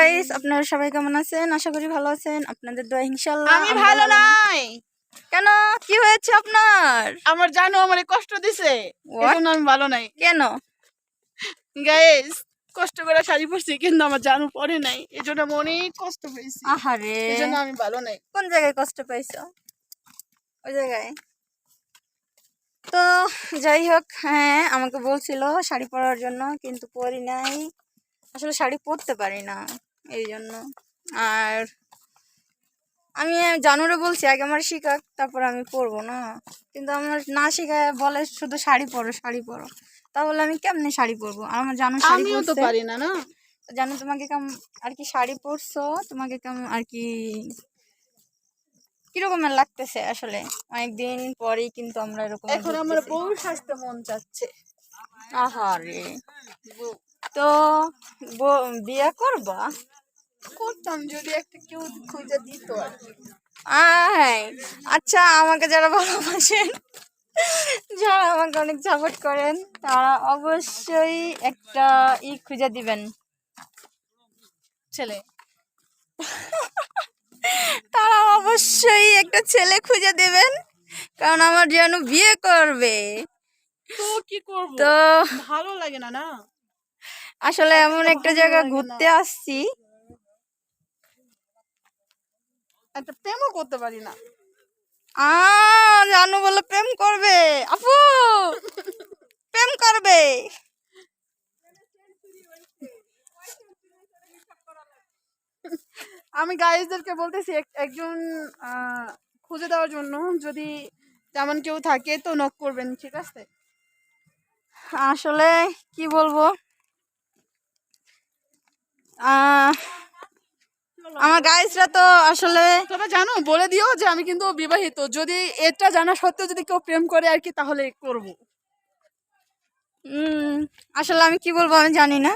Guys আপনারা সবাই কেমন আছেন? আশা করি ভালো আছেন। আপনাদের দোয়া ইনশাআল্লাহ আমি ভালো নাই। কেন? কি হয়েছে আপনার? আমার জানো আমার কষ্ট দিছে? এজন্য আমি ভালো নাই। কেন? গাইস কষ্ট করে শাড়ি পরছি কিন্তু আমার জানো পরে নাই। এজন্য আমি অনেক কষ্ট পেয়েছি। আহারে। এজন্য আমি ভালো নাই। কোন জায়গায় কষ্ট পাইছো? ওই জায়গায়। তো যাই হোক হ্যাঁ আমাকে বলছিল শাড়ি পরার জন্য কিন্তু পরি নাই। আসলে শাড়ি পরতে পারি না। এই জন্য আর আমি জানুরে বলছি আগে আমার শিখাক তারপর আমি পরবো না। কিন্তু আমার না শিখায় বলে শুধু শাড়ি পরো শাড়ি পরো। তাহলে আমি কেমনে শাড়ি পরবো? আর আমার জানু শাড়ি আমিও তো পারি না না? জানো তোমাকে কেমন আর কি শাড়ি পরছো? তোমাকে কেমন আর কি কিরকমের লাগতেছে আসলে? অনেকদিন পরেই কিন্তু আমরা এরকম এখন আমার বউ সাজতে মন চাচ্ছে। আহারে। তো বিয়ে করবা? করতাম যদি একটা কেউ খুঁজে দিত আর আয় আচ্ছা আমাকে যারা ভালোবাসেন যারা আমাকে অনেক সাপোর্ট করেন তারা অবশ্যই একটা ই খুঁজে দিবেন। ছেলে। তারা অবশ্যই একটা ছেলে খুঁজে দেবেন কারণ আমার যেন বিয়ে করবে। তো কি করব? তো ভালো লাগে না না? আসলে এমন একটা জায়গা ঘুরতে আসছি। একটা প্রেমও করতে পারি না। আ জানু বলে প্রেম করবে। আপু প্রেম করবে। আমি গাইজদেরকে বলতেছি একজন খুঁজে দেওয়ার জন্য যদি তেমন কেউ থাকে তো নক করবেন ঠিক আছে? আসলে কি বলব? আহ, আমার গাইসরা তো আসলে তোমরা জানো বলে দিও যে আমি কিন্তু বিবাহিত। যদি এটা জানা সত্ত্বেও যদি কেউ প্রেম করে আর কি তাহলে করব। আসলে আমি কি বলব আমি জানি না।